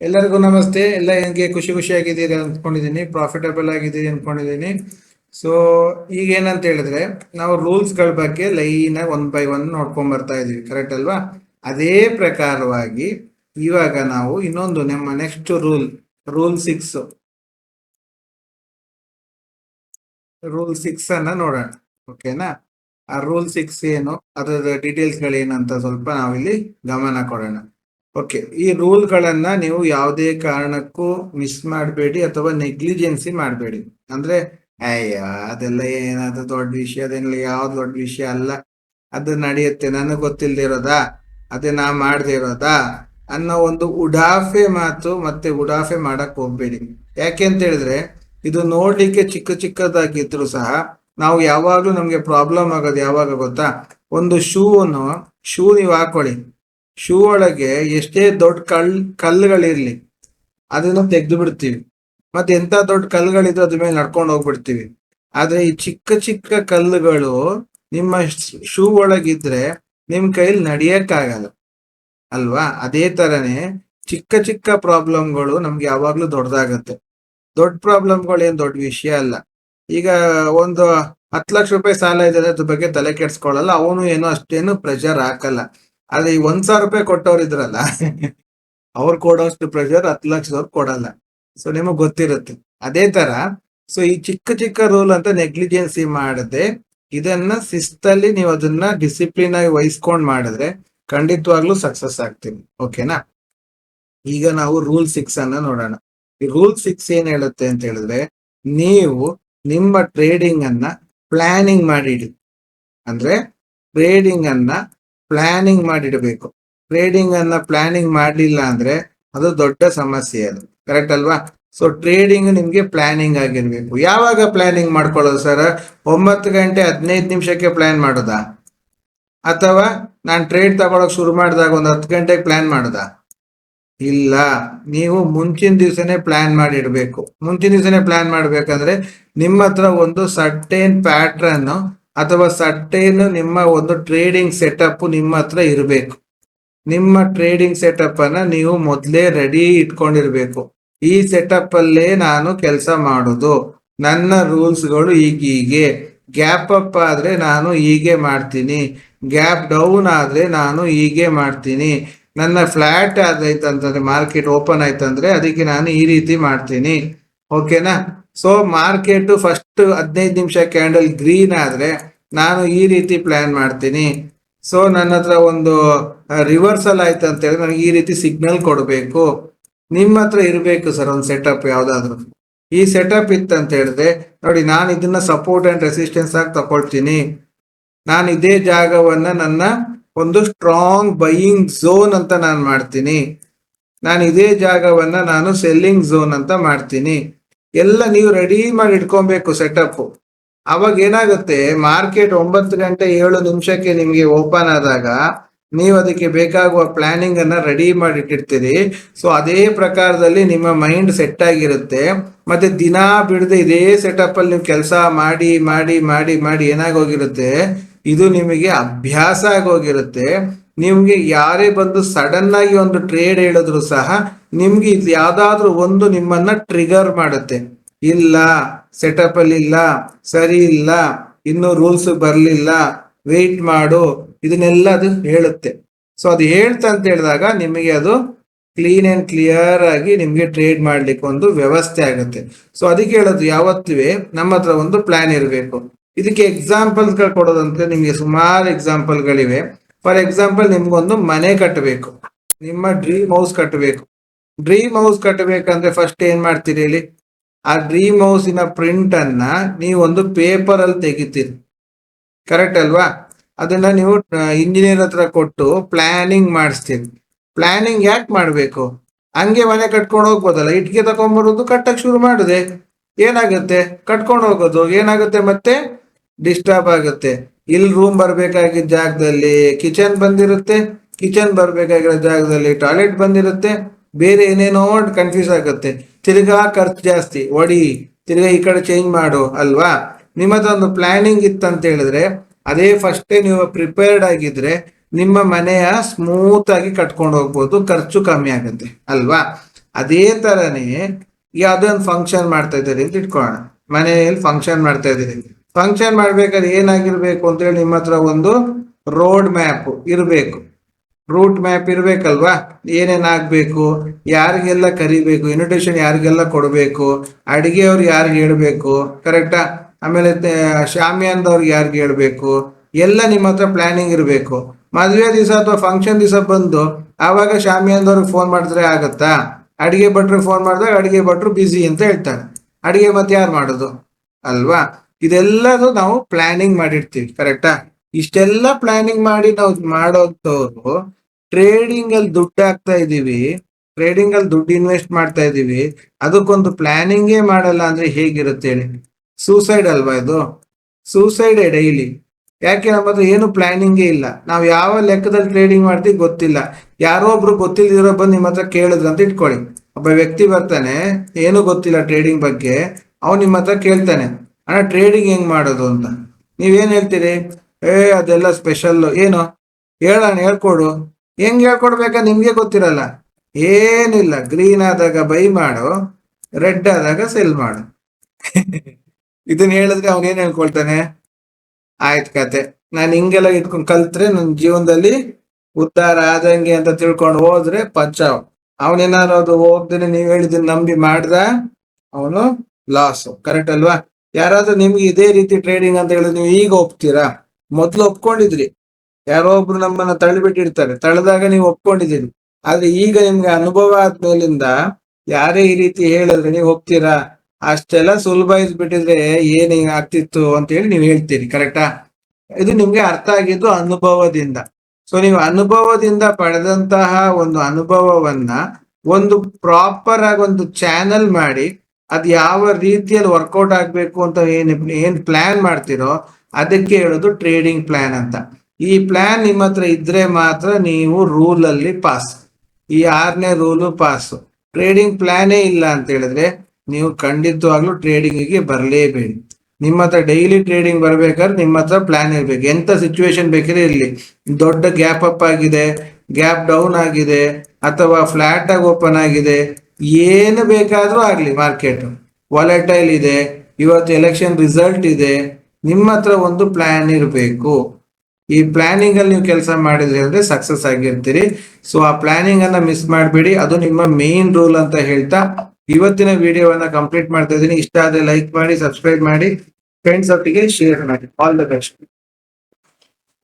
ಎಲ್ಲರಿಗೂ ನಮಸ್ತೆ. ಎಲ್ಲ ಹೆಂಗೆ ಖುಷಿ ಖುಷಿಯಾಗಿದ್ದೀರಿ ಅಂದ್ಕೊಂಡಿದ್ದೀನಿ. ಪ್ರಾಫಿಟಬಲ್ ಆಗಿದ್ದೀರಿ ಅಂದ್ಕೊಂಡಿದ್ದೀನಿ. ಸೊ ಈಗ ಏನಂತ ಹೇಳಿದ್ರೆ, ನಾವು ರೂಲ್ಸ್ಗಳ ಬಗ್ಗೆ ಲೈನ್ ಒನ್ ಬೈ ಒನ್ ನೋಡ್ಕೊಂಡ್ ಬರ್ತಾ ಇದೀವಿ. ಕರೆಕ್ಟ್ ಅಲ್ವಾ? ಅದೇ ಪ್ರಕಾರವಾಗಿ ಇವಾಗ ನಾವು ಇನ್ನೊಂದು ನಮ್ಮ next rule rule six rule six ಅನ್ನ ನೋಡೋಣ. ಓಕೆನಾ ಆ ರೂಲ್ ಸಿಕ್ಸ್ ಏನು? ಅದರ ಡೀಟೇಲ್ಸ್ ಗಳೇನಂತ ಸ್ವಲ್ಪ ನಾವಿಲ್ಲಿ ಗಮನ ಕೊಡೋಣ. ಓಕೆ ಈ ರೂಲ್ಗಳನ್ನ ನೀವು ಯಾವುದೇ ಕಾರಣಕ್ಕೂ ಮಿಸ್ ಮಾಡಬೇಡಿ ಅಥವಾ ನೆಗ್ಲಿಜೆನ್ಸಿ ಮಾಡಬೇಡಿ. ಅಂದ್ರೆ, ಅಯ್ಯ, ಅದೆಲ್ಲ ಏನಾದ್ರು ದೊಡ್ಡ ವಿಷಯ, ಅದೇನಿಲ್ಲ, ಯಾವ್ದು ದೊಡ್ಡ ವಿಷಯ ಅಲ್ಲ. ಅದು ನಡೆಯುತ್ತೆ. ನನಗೆ ಗೊತ್ತಿಲ್ಲದೆ ಇರೋದಾ ಅದೇ ನಾ ಮಾಡದೇ ಇರೋದಾ ಅನ್ನೋ ಒಂದು ಉಡಾಫೆ ಮಾತು ಮತ್ತೆ ಉಡಾಫೆ ಮಾಡಕ್ ಹೋಗ್ಬೇಡಿ. ಯಾಕೆ ಅಂತ ಹೇಳಿದ್ರೆ, ಇದು ನೋಡ್ಲಿಕ್ಕೆ ಚಿಕ್ಕ ಚಿಕ್ಕದಾಗಿದ್ರು ಸಹ ನಾವು ಯಾವಾಗ್ಲೂ ನಮ್ಗೆ ಪ್ರಾಬ್ಲಮ್ ಆಗೋದು ಯಾವಾಗ ಗೊತ್ತಾ? ಒಂದು ಶೂವನ್ನು ಶೂ ನೀವು ಹಾಕೊಳ್ಳಿ. ಶೂ ಒಳಗೆ ಎಷ್ಟೇ ದೊಡ್ಡ ಕಲ್ ಕಲ್ಲುಗಳಿರ್ಲಿ, ಅದನ್ನ ತೆಗೆದು ಬಿಡ್ತೀವಿ. ಮತ್ತೆ ಎಂತ ದೊಡ್ಡ ಕಲ್ಲುಗಳಿದ್ರು ಅದ್ರ ಮೇಲೆ ನಡ್ಕೊಂಡು ಹೋಗ್ಬಿಡ್ತೀವಿ. ಆದ್ರೆ ಈ ಚಿಕ್ಕ ಚಿಕ್ಕ ಕಲ್ಲುಗಳು ನಿಮ್ಮ ಶೂ ಒಳಗಿದ್ರೆ ನಿಮ್ ಕೈಲಿ ನಡಿಯಕ್ಕಾಗಲ್ಲ. ಅಲ್ವಾ? ಅದೇ ತರನೇ ಚಿಕ್ಕ ಚಿಕ್ಕ ಪ್ರಾಬ್ಲಮ್ಗಳು ನಮ್ಗೆ ಯಾವಾಗ್ಲೂ ದೊಡ್ಡದಾಗತ್ತೆ. ದೊಡ್ಡ ಪ್ರಾಬ್ಲಮ್ಗಳು ಏನ್ ದೊಡ್ಡ ವಿಷಯ ಅಲ್ಲ. ಈಗ ಒಂದು ಹತ್ತು ಲಕ್ಷ ರೂಪಾಯಿ ಸಾಲ ಇದೆ ಅದ್ರ ಬಗ್ಗೆ ತಲೆ ಕೆಡ್ಸ್ಕೊಳ್ಳಲ್ಲ, ಅವನು ಏನು ಅಷ್ಟೇನು ಪ್ರೆಷರ್ ಹಾಕಲ್ಲ. ಆದ್ರೆ ಈ ಒಂದ್ ಸಾವಿರ ರೂಪಾಯಿ ಕೊಟ್ಟವ್ರು ಇದ್ರಲ್ಲ, ಅವ್ರು ಕೊಡೋಷ್ಟು ಪ್ರೆಷರ್ ಹತ್ತು ಲಕ್ಷದವ್ರು ಕೊಡಲ್ಲ. ಸೊ ನಿಮಗ್ ಗೊತ್ತಿರುತ್ತೆ. ಅದೇ ತರ ಸೊ ಈ ಚಿಕ್ಕ ಚಿಕ್ಕ ರೂಲ್ ಅಂತ ನೆಗ್ಲಿಜೆನ್ಸಿ ಮಾಡದೆ, ಇದನ್ನ ಶಿಸ್ತಲ್ಲಿ ನೀವು ಅದನ್ನ ಡಿಸಿಪ್ಲಿನ್ ಆಗಿ ವಹಿಸ್ಕೊಂಡ್ ಮಾಡಿದ್ರೆ ಖಂಡಿತವಾಗ್ಲೂ ಸಕ್ಸಸ್ ಆಗ್ತೀನಿ ಓಕೆನಾ ಈಗ ನಾವು ರೂಲ್ ಸಿಕ್ಸ್ ಅನ್ನ ನೋಡೋಣ. ಈ ರೂಲ್ ಸಿಕ್ಸ್ ಏನ್ ಹೇಳುತ್ತೆ ಅಂತ ಹೇಳಿದ್ರೆ, ನೀವು ನಿಮ್ಮ ಟ್ರೇಡಿಂಗ್ ಅನ್ನ ಪ್ಲಾನಿಂಗ್ ಮಾಡಿಡಿ ಅಂದ್ರೆ ಟ್ರೇಡಿಂಗ್ ಅನ್ನ ಪ್ಲಾನಿಂಗ್ ಮಾಡಿಡಬೇಕು. ಟ್ರೇಡಿಂಗ್ ಅನ್ನ ಪ್ಲಾನಿಂಗ್ ಮಾಡಲಿಲ್ಲ ಅಂದ್ರೆ ಅದು ದೊಡ್ಡ ಸಮಸ್ಯೆ ಅದು. ಕರೆಕ್ಟ್ ಅಲ್ವಾ? ಸೊ ಟ್ರೇಡಿಂಗ್ ನಿಮ್ಗೆ ಪ್ಲಾನಿಂಗ್ ಆಗಿರ್ಬೇಕು. ಯಾವಾಗ ಪ್ಲಾನಿಂಗ್ ಮಾಡ್ಕೊಳ್ಳೋದು ಸರ್ ಒಂಬತ್ತು ಗಂಟೆ, ಹದಿನೈದು ನಿಮಿಷಕ್ಕೆ ಪ್ಲಾನ್ ಮಾಡುದ? ಅಥವಾ ನಾನು ಟ್ರೇಡ್ ತಗೊಳಕ್ ಶುರು ಮಾಡಿದಾಗ ಒಂದು ಹತ್ತು ಗಂಟೆಗೆ ಪ್ಲಾನ್ ಮಾಡೋದಾ? ಇಲ್ಲ. ನೀವು ಮುಂಚಿನ ದಿವಸನೇ ಪ್ಲಾನ್ ಮಾಡಿ ಇಡಬೇಕು ಮುಂಚಿನ ದಿವಸನೇ ಪ್ಲಾನ್ ಮಾಡ್ಬೇಕಂದ್ರೆ ನಿಮ್ಮ ಹತ್ರ ಒಂದು ಸರ್ಟೇನ್ ಪ್ಯಾಟ್ರನ್ ಅಥವಾ ಸಟ್ಟೆಯನ್ನು ನಿಮ್ಮ ಒಂದು ಟ್ರೇಡಿಂಗ್ ಸೆಟಪ್ ನಿಮ್ಮ ಹತ್ರ ಇರಬೇಕು. ನಿಮ್ಮ ಟ್ರೇಡಿಂಗ್ ಸೆಟಪ್ ಅನ್ನ ನೀವು ಮೊದಲೇ ರೆಡಿ ಇಟ್ಕೊಂಡಿರ್ಬೇಕು. ಈ ಸೆಟಪ್ ಅಲ್ಲೇ ನಾನು ಕೆಲಸ ಮಾಡುದು. ನನ್ನ ರೂಲ್ಸ್ಗಳು ಈಗೀಗೆ ಗ್ಯಾಪ್ ಅಪ್ ಆದ್ರೆ ನಾನು ಹೀಗೆ ಮಾಡ್ತೀನಿ. ಗ್ಯಾಪ್ ಡೌನ್ ಆದ್ರೆ ನಾನು ಹೀಗೆ ಮಾಡ್ತೀನಿ. ನನ್ನ ಫ್ಲಾಟ್ ಆದೈತಂತಂದ್ರೆ ಮಾರ್ಕೆಟ್ ಓಪನ್ ಆಯ್ತಂದ್ರೆ, ಅದಕ್ಕೆ ನಾನು ಈ ರೀತಿ ಮಾಡ್ತೀನಿ. ಓಕೆನಾ ಸೊ ಮಾರ್ಕೆಟ್ ಫಸ್ಟ್ ಹದಿನೈದು ನಿಮಿಷ ಕ್ಯಾಂಡಲ್ ಗ್ರೀನ್ ಆದ್ರೆ ನಾನು ಈ ರೀತಿ ಪ್ಲಾನ್ ಮಾಡ್ತೀನಿ. ಸೊ ನನ್ನ ಹತ್ರ ಒಂದು ರಿವರ್ಸಲ್ ಆಯ್ತು ಅಂತ ಹೇಳಿ ನನಗೆ ಈ ರೀತಿ ಸಿಗ್ನಲ್ ಕೊಡಬೇಕು. ನಿಮ್ಮ ಹತ್ರ ಇರಬೇಕು ಸರ್ ಒಂದು ಸೆಟಪ್ ಯಾವ್ದಾದ್ರು. ಈ ಸೆಟಪ್ ಇತ್ತಂತ ಹೇಳಿದ್ರೆ, ನೋಡಿ ನಾನು ಇದನ್ನ ಸಪೋರ್ಟ್ ಅಂಡ್ ರೆಸಿಸ್ಟೆನ್ಸ್ ಆಗಿ ತಗೊಳ್ತೀನಿ. ನಾನು ಇದೇ ಜಾಗವನ್ನ ನನ್ನ ಒಂದು ಸ್ಟ್ರಾಂಗ್ ಬೈಯಿಂಗ್ ಝೋನ್ ಅಂತ ನಾನು ಮಾಡ್ತೀನಿ. ನಾನು ಇದೇ ಜಾಗವನ್ನ ನಾನು ಸೆಲ್ಲಿಂಗ್ ಝೋನ್ ಅಂತ ಮಾಡ್ತೀನಿ. ಎಲ್ಲ ನೀವು ರೆಡಿ ಮಾಡಿ ಇಟ್ಕೊಬೇಕು ಸೆಟಪ್ ಅವಾಗ ಏನಾಗುತ್ತೆ ಮಾರ್ಕೆಟ್ ಒಂಬತ್ತು ಗಂಟೆ ಏಳು ನಿಮಿಷಕ್ಕೆ ನಿಮ್ಗೆ ಓಪನ್ ಆದಾಗ ನೀವು ಅದಕ್ಕೆ ಬೇಕಾಗುವ ಪ್ಲಾನಿಂಗ್ ಅನ್ನ ರೆಡಿ ಮಾಡಿ ಇಟ್ಟಿರ್ತೀರಿ. ಸೊ ಅದೇ ಪ್ರಕಾರದಲ್ಲಿ ನಿಮ್ಮ ಮೈಂಡ್ ಸೆಟ್ ಆಗಿರುತ್ತೆ. ಮತ್ತೆ ದಿನಾ ಬಿಡದೆ ಇದೇ ಸೆಟಪ್ ಅಲ್ಲಿ ನೀವು ಕೆಲಸ ಮಾಡಿ ಮಾಡಿ ಮಾಡಿ ಮಾಡಿ ಏನಾಗೋಗಿರುತ್ತೆ, ಇದು ನಿಮಗೆ ಅಭ್ಯಾಸ ಆಗೋಗಿರುತ್ತೆ. ನಿಮ್ಗೆ ಯಾರೇ ಬಂದು ಸಡನ್ ಆಗಿ ಒಂದು ಟ್ರೇಡ್ ಹೇಳಿದ್ರು ಸಹ ನಿಮ್ಗೆ ಇದು ಯಾವ್ದಾದ್ರು ಒಂದು ನಿಮ್ಮನ್ನ ಟ್ರಿಗರ್ ಮಾಡುತ್ತೆ. ಇಲ್ಲ ಸೆಟಪ್ ಅಲ್ಲಿ ಇಲ್ಲ, ಸರಿ ಇಲ್ಲ, ಇನ್ನು ರೂಲ್ಸ್ ಬರ್ಲಿಲ್ಲ ವೆಯ್ಟ್ ಮಾಡು, ಇದನ್ನೆಲ್ಲ ಅದು ಹೇಳುತ್ತೆ. ಸೊ ಅದು ಹೇಳ್ತ ಅಂತ ಹೇಳಿದಾಗ ನಿಮಗೆ ಅದು ಕ್ಲೀನ್ ಅಂಡ್ ಕ್ಲಿಯರ್ ಆಗಿ ನಿಮ್ಗೆ ಟ್ರೇಡ್ ಮಾಡ್ಲಿಕ್ಕೆ ಒಂದು ವ್ಯವಸ್ಥೆ ಆಗುತ್ತೆ. ಸೊ ಅದಕ್ಕೆ ಹೇಳೋದು ಯಾವತ್ತೂ ನಮ್ಮ ಹತ್ರ ಒಂದು ಪ್ಲಾನ್ ಇರಬೇಕು. ಇದಕ್ಕೆ ಎಕ್ಸಾಂಪಲ್ಸ್ ಕೊಡೋದಂತ ನಿಮ್ಗೆ ಸುಮಾರು ಎಕ್ಸಾಂಪಲ್ ಗಳಿವೆ. ಫಾರ್ ಎಕ್ಸಾಂಪಲ್ ನಿಮ್ಗೊಂದು ಮನೆ ಕಟ್ಟಬೇಕು ನಿಮ್ಮ ಡ್ರೀಮ್ ಹೌಸ್ ಕಟ್ಟಬೇಕು ಡ್ರೀಮ್ ಹೌಸ್ ಕಟ್ಟಬೇಕಂದ್ರೆ ಫಸ್ಟ್ ಏನ್ ಮಾಡ್ತೀರಿ ಹೇಳಿ? ಆ ಡ್ರೀಮ್ ಹೌಸಿನ ಪ್ರಿಂಟ್ ಅನ್ನ ನೀವು ಒಂದು ಪೇಪರ್ ಅಲ್ಲಿ ತೆಗಿತೀರಿ. ಕರೆಕ್ಟ್ ಅಲ್ವಾ? ಅದನ್ನ ನೀವು ಇಂಜಿನಿಯರ್ ಹತ್ರ ಕೊಟ್ಟು ಪ್ಲಾನಿಂಗ್ ಮಾಡಿಸ್ತೀರಿ. ಪ್ಲಾನಿಂಗ್ ಯಾಕೆ ಮಾಡಬೇಕು? ಹಂಗೆ ಮನೆ ಕಟ್ಕೊಂಡು ಹೋಗ್ಬೋದಲ್ಲ? ಇಟ್ಟಿಗೆ ತಗೊಂಡ್ಬರೋದು ಕಟ್ಟಕ್ಕೆ ಶುರು ಮಾಡಿದೆ. ಏನಾಗುತ್ತೆ? ಕಟ್ಕೊಂಡು ಹೋಗೋದು. ಏನಾಗುತ್ತೆ ಮತ್ತೆ? ಡಿಸ್ಟರ್ಬ್ ಆಗುತ್ತೆ. ಇಲ್ಲಿ ರೂಮ್ ಬರ್ಬೇಕಾಗಿದ್ದ ಜಾಗದಲ್ಲಿ ಕಿಚನ್ ಬಂದಿರುತ್ತೆ. ಕಿಚನ್ ಬರ್ಬೇಕಾಗಿರೋ ಜಾಗದಲ್ಲಿ ಟಾಯ್ಲೆಟ್ ಬಂದಿರುತ್ತೆ. ಬೇರೆ ಏನೇನೋ ಕನ್ಫ್ಯೂಸ್ ಆಗುತ್ತೆ. ತಿರ್ಗಾ ಖರ್ಚು ಜಾಸ್ತಿ. ಒಡಿ, ತಿರ್ಗಾ ಈ ಕಡೆ ಚೇಂಜ್ ಮಾಡು, ಅಲ್ವಾ? ನಿಮ್ಮದೊಂದು ಪ್ಲಾನಿಂಗ್ ಇತ್ತಂತ ಹೇಳಿದ್ರೆ, ಅದೇ ಫಸ್ಟೇ ನೀವು ಪ್ರಿಪೇರ್ಡ್ ಆಗಿದ್ರೆ, ನಿಮ್ಮ ಮನೆಯ ಸ್ಮೂತ್ ಆಗಿ ಕಟ್ಕೊಂಡು ಹೋಗ್ಬೋದು. ಖರ್ಚು ಕಮ್ಮಿ ಆಗುತ್ತೆ, ಅಲ್ವಾ? ಅದೇ ತರನೇ ಯಾವುದೋ ಒಂದು ಫಂಕ್ಷನ್ ಮಾಡ್ತಾ ಇದ್ದೀರಿ ಅಂತ ಇಟ್ಕೊಳ್ಳೋಣ. ಮನೆಯಲ್ಲಿ ಫಂಕ್ಷನ್ ಮಾಡ್ತಾ ಇದ್ದೀರಿ ಫಂಕ್ಷನ್ ಮಾಡ್ಬೇಕಾದ್ರೆ ಏನಾಗಿರ್ಬೇಕು ಅಂತ ಹೇಳಿ ನಿಮ್ಮ ಹತ್ರ ಒಂದು ರೋಡ್ ಮ್ಯಾಪ್ ಇರಬೇಕು. ರೂಟ್ ಮ್ಯಾಪ್ ಇರಬೇಕಲ್ವಾ? ಏನೇನು ಆಗಬೇಕು? ಯಾರಿಗೆಲ್ಲ ಕರಿಬೇಕು? ಇನ್ವಿಟೇಷನ್ ಯಾರಿಗೆಲ್ಲ ಕೊಡಬೇಕು? ಅಡುಗೆಯವ್ರು ಯಾರಿಗೆ ಹೇಳಬೇಕು? ಕರೆಕ್ಟಾ ಆಮೇಲೆ ಶಾಮಿಯಾನ್ದವ್ರಿಗೆ ಯಾರಿಗೆ ಹೇಳಬೇಕು? ಎಲ್ಲ ನಿಮ್ಮ ಹತ್ರ ಪ್ಲಾನಿಂಗ್ ಇರಬೇಕು. ಮದುವೆ ದಿವಸ ಅಥವಾ ಫಂಕ್ಷನ್ ದಿವಸ ಬಂದು ಆವಾಗ ಶಾಮಿಯಾನ್ದವ್ರಿಗೆ ಫೋನ್ ಮಾಡಿದ್ರೆ ಆಗತ್ತಾ? ಅಡಿಗೆ ಭಟ್ರು ಫೋನ್ ಮಾಡಿದಾಗ ಅಡಿಗೆ ಭಟ್ರು ಬಿಸಿ ಅಂತ ಹೇಳ್ತಾರೆ. ಅಡಿಗೆ ಮತ್ತೆ ಯಾರು ಮಾಡೋದು? ಅಲ್ವಾ? ಇದೆಲ್ಲದು ನಾವು ಪ್ಲಾನಿಂಗ್ ಮಾಡಿರ್ತೀವಿ ಕರೆಕ್ಟಾ ಇಷ್ಟೆಲ್ಲ ಪ್ಲಾನಿಂಗ್ ಮಾಡಿ ನಾವು ಮಾಡೋಂಥವ್ರು ಟ್ರೇಡಿಂಗ್ ಅಲ್ಲಿ ದುಡ್ಡು ಹಾಕ್ತಾ ಇದೀವಿ ಟ್ರೇಡಿಂಗ್ ಅಲ್ಲಿ ದುಡ್ಡು ಇನ್ವೆಸ್ಟ್ ಮಾಡ್ತಾ ಇದೀವಿ ಅದಕ್ಕೊಂದು ಪ್ಲಾನಿಂಗೇ ಮಾಡಲ್ಲ ಅಂದ್ರೆ ಹೇಗಿರುತ್ತೆ ಹೇಳಿ? ಸೂಸೈಡ್ ಅಲ್ವಾ ಇದು? ಸೂಸೈಡ್ ಡೈಲಿ ಯಾಕೆ ನಮ್ಮ ಹತ್ರ ಏನು ಪ್ಲಾನಿಂಗೇ ಇಲ್ಲ? ನಾವು ಯಾವ ಲೆಕ್ಕದಲ್ಲಿ ಟ್ರೇಡಿಂಗ್ ಮಾಡ್ತೀವಿ ಗೊತ್ತಿಲ್ಲ. ಯಾರೋ ಒಬ್ರು ಗೊತ್ತಿಲ್ಲದಿರೋ ಬಂದು ನಿಮ್ಮ ಹತ್ರ ಕೇಳಿದ್ರು ಅಂತ ಇಟ್ಕೊಳ್ಳಿ. ಒಬ್ಬ ವ್ಯಕ್ತಿ ಬರ್ತಾನೆ, ಏನು ಗೊತ್ತಿಲ್ಲ ಟ್ರೇಡಿಂಗ್ ಬಗ್ಗೆ, ಅವ್ನು ನಿಮ್ಮ ಹತ್ರ ಕೇಳ್ತಾನೆ. ಅಣ್ಣ ಟ್ರೇಡಿಂಗ್ ಹೆಂಗ್ ಮಾಡೋದು ಅಂತ. ನೀವೇನ್ ಹೇಳ್ತೀರಿ? ಏ, ಅದೆಲ್ಲ ಸ್ಪೆಷಲ್ ಏನು? ಹೇಳೋಣ ಹೇಳ್ಕೊಡು. ಹೆಂಗ್ ಹೇಳ್ಕೊಡ್ಬೇಕಾ ನಿಮ್ಗೆ ಗೊತ್ತಿರಲ್ಲ. ಏನಿಲ್ಲ ಗ್ರೀನ್ ಆದಾಗ ಬೈ ಮಾಡು ರೆಡ್ ಆದಾಗ ಸೆಲ್ ಮಾಡು. ಇದನ್ನ ಹೇಳಿದ್ರೆ ಅವನೇನ್ ಹೇಳ್ಕೊಳ್ತಾನೆ? ಆಯ್ತು ಕತೆ. ನಾನು ಹಿಂಗೆಲ್ಲ ಇಟ್ಕೊಂಡು ಕಲ್ತ್ರೆ ನನ್ನ ಜೀವನದಲ್ಲಿ ಉದ್ಧಾರ ಆದಂಗೆ ಅಂತ ತಿಳ್ಕೊಂಡು ಹೋದ್ರೆ ಪಚ್ಚಾವ್ ಅವನೇನಾದ್ರು ಅದು ಹೋಗ್ದೇನೆ ನೀವ್ ಹೇಳಿದ್ದನ್ನ ನಂಬಿ ಮಾಡ್ದ ಅವನು ಲಾಸ್ ಕರೆಕ್ಟ್ ಅಲ್ವಾ? ಯಾರಾದ್ರೂ ನಿಮ್ಗೆ ಇದೇ ರೀತಿ ಟ್ರೇಡಿಂಗ್ ಅಂತ ಹೇಳಿದ್ರೆ ನೀವು ಈಗ ಒಪ್ತೀರಾ? ಮೊದ್ಲು ಒಪ್ಕೊಂಡಿದ್ರಿ. ಯಾರೋ ಒಬ್ರು ನಮ್ಮನ್ನ ತಳ್ಳಿಬಿಟ್ಟಿರ್ತಾರೆ. ತಳ್ಳದಾಗ ನೀವು ಒಪ್ಕೊಂಡಿದ್ದೀರಿ. ಆದ್ರೆ ಈಗ ನಿಮ್ಗೆ ಅನುಭವ ಆದ್ಮೇಲಿಂದ ಯಾರೇ ಈ ರೀತಿ ಹೇಳಿದ್ರೆ ನೀವು ಒಪ್ತೀರಾ? ಅಷ್ಟೆಲ್ಲ ಸುಲಭ ಇದ್ಬಿಟ್ಟಿದ್ರೆ ಏನ್ ಹಿಂಗ್ ಆಗ್ತಿತ್ತು ಅಂತ ಹೇಳಿ ನೀವು ಹೇಳ್ತೀರಿ ಕರೆಕ್ಟಾ ಇದು ನಿಮ್ಗೆ ಅರ್ಥ ಆಗಿದ್ದು ಅನುಭವದಿಂದ. ಸೊ ನೀವು ಅನುಭವದಿಂದ ಪಡೆದಂತಹ ಒಂದು ಅನುಭವವನ್ನ ಒಂದು ಪ್ರಾಪರ್ ಆಗಿ ಒಂದು ಚಾನಲ್ ಮಾಡಿ ಅದ್ ಯಾವ ರೀತಿಯಲ್ಲಿ ವರ್ಕೌಟ್ ಆಗಬೇಕು ಅಂತ ಏನು ಏನು ಪ್ಲ್ಯಾನ್ ಮಾಡ್ತಿರೋ ಅದಕ್ಕೆ ಹೇಳೋದು ಟ್ರೇಡಿಂಗ್ ಪ್ಲ್ಯಾನ್ ಅಂತ. ಈ ಪ್ಲ್ಯಾನ್ ನಿಮ್ಮ ಹತ್ರ ಇದ್ರೆ ಮಾತ್ರ ನೀವು ರೂಲ್ ಅಲ್ಲಿ ಪಾಸ್ ಈ ಆರನೇ ರೂಲು ಪಾಸ್ ಟ್ರೇಡಿಂಗ್ ಪ್ಲ್ಯಾನೇ ಇಲ್ಲ ಅಂತ ಹೇಳಿದ್ರೆ ನೀವು ಖಂಡಿತವಾಗ್ಲೂ ಟ್ರೇಡಿಂಗ್ಗೆ ಬರಲೇಬೇಡಿ. ನಿಮ್ಮ ಹತ್ರ ಡೈಲಿ ಟ್ರೇಡಿಂಗ್ ಬರ್ಬೇಕಾದ್ರೆ ನಿಮ್ಮ ಹತ್ರ ಪ್ಲಾನ್ ಇರಬೇಕು. ಎಂತ ಸಿಚುವೇಶನ್ ಬೇಕಿದ್ರೆ ಇರಲಿ. ದೊಡ್ಡ ಗ್ಯಾಪ್ ಅಪ್ ಆಗಿದೆ ಗ್ಯಾಪ್ ಡೌನ್ ಆಗಿದೆ, ಅಥವಾ ಫ್ಲಾಟ್ ಆಗಿ ಓಪನ್ ಆಗಿದೆ ಏನು ಬೇಕಾದರೂ ಆಗಲಿ ಮಾರ್ಕೆಟ್ ವಾಲೆಟೈಲ್ ಇದೆ, ಇವತ್ತು ಎಲೆಕ್ಷನ್ ರಿಸಲ್ಟ್ ಇದೆ, ನಿಮ್ಮ ಹತ್ರ ಒಂದು ಪ್ಲ್ಯಾನ್ ಇರಬೇಕು. ಈ ಪ್ಲಾನಿಂಗ್ ಅಲ್ಲಿ ನೀವು ಕೆಲಸ ಮಾಡಿದ್ರಿ ಅಂದ್ರೆ ಸಕ್ಸಸ್ ಆಗಿರ್ತೀರಿ. ಸೊ ಆ ಪ್ಲಾನಿಂಗ್ ಅನ್ನ ಮಿಸ್ ಮಾಡಬೇಡಿ. ಅದು ನಿಮ್ಮ ಮೇನ್ ರೂಲ್ ಅಂತ ಹೇಳ್ತಾ ಇವತ್ತಿನ ವಿಡಿಯೋವನ್ನ ಕಂಪ್ಲೀಟ್ ಮಾಡ್ತಾ ಇದ್ದೀನಿ. ಇಷ್ಟ ಆದರೆ ಲೈಕ್ ಮಾಡಿ ಸಬ್ಸ್ಕ್ರೈಬ್ ಮಾಡಿ. ಫ್ರೆಂಡ್ಸ್ ಒಟ್ಟಿಗೆ ಶೇರ್ ಮಾಡಿ. All the best